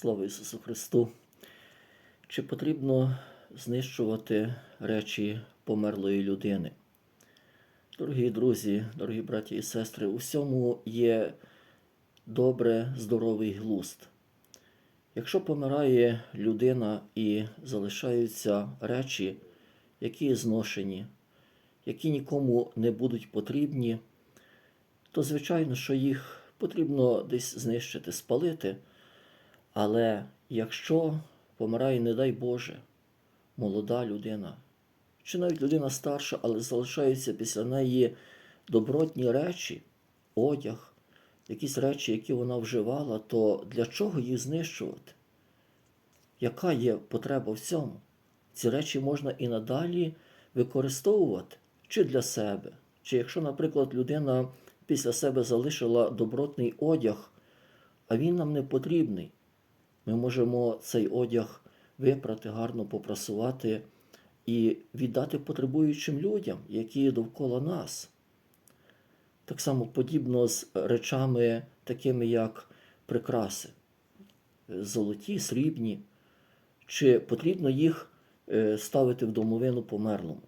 Слава Ісусу Христу! Чи потрібно знищувати речі померлої людини? Дорогі друзі, дорогі браті і сестри, у всьому є добре, здоровий глузд. Якщо помирає людина і залишаються речі, які зношені, які нікому не будуть потрібні, то звичайно, що їх потрібно десь знищити, спалити. Але якщо помирає, не дай Боже, молода людина, чи навіть людина старша, але залишаються після неї добротні речі, одяг, якісь речі, які вона вживала, то для чого їх знищувати? Яка є потреба в цьому? Ці речі можна і надалі використовувати чи для себе, чи якщо, наприклад, людина після себе залишила добротний одяг, а він нам не потрібний, ми можемо цей одяг випрати, гарно попрасувати і віддати потребуючим людям, які довкола нас. Так само подібно з речами, такими як прикраси, золоті, срібні, чи потрібно їх е, ставити в домовину померлому?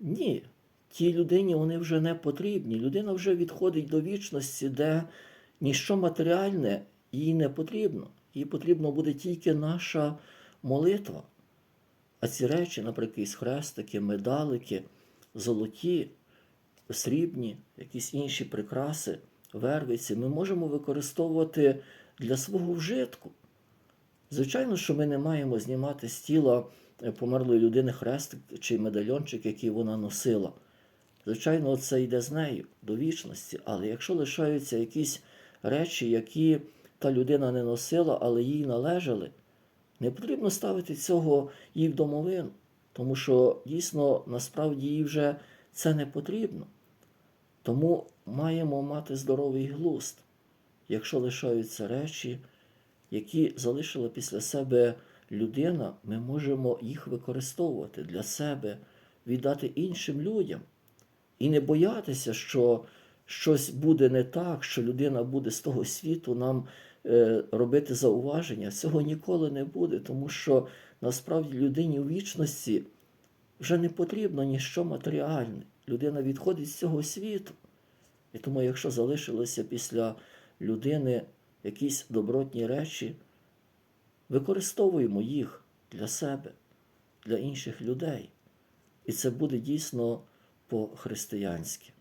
Ні. Тій людині вони вже не потрібні. Людина вже відходить до вічності, де ніщо матеріальне їй не потрібно. Їй потрібна буде тільки наша молитва. А ці речі, наприклад, хрестики, медалики, золоті, срібні, якісь інші прикраси, вервиці, ми можемо використовувати для свого вжитку. Звичайно, що ми не маємо знімати з тіла е, померлої людини хрестик чи медальончик, який вона носила. Звичайно, це йде з нею до вічності. Але якщо лишаються якісь речі, які та людина не носила, але їй належали, не потрібно ставити цього їй в домовину, тому що дійсно насправді їй вже це не потрібно. Тому маємо мати здоровий глузд, якщо лишаються речі, які залишила після себе людина, ми можемо їх використовувати для себе, віддати іншим людям. І не боятися, що щось буде не так, що людина буде з того світу нам е, робити зауваження. Цього ніколи не буде, тому що насправді людині у вічності вже не потрібно ніщо матеріальне. Людина відходить з цього світу. І тому, якщо залишилося після людини якісь добротні речі, використовуємо їх для себе, для інших людей. І це буде дійсно по-християнськи.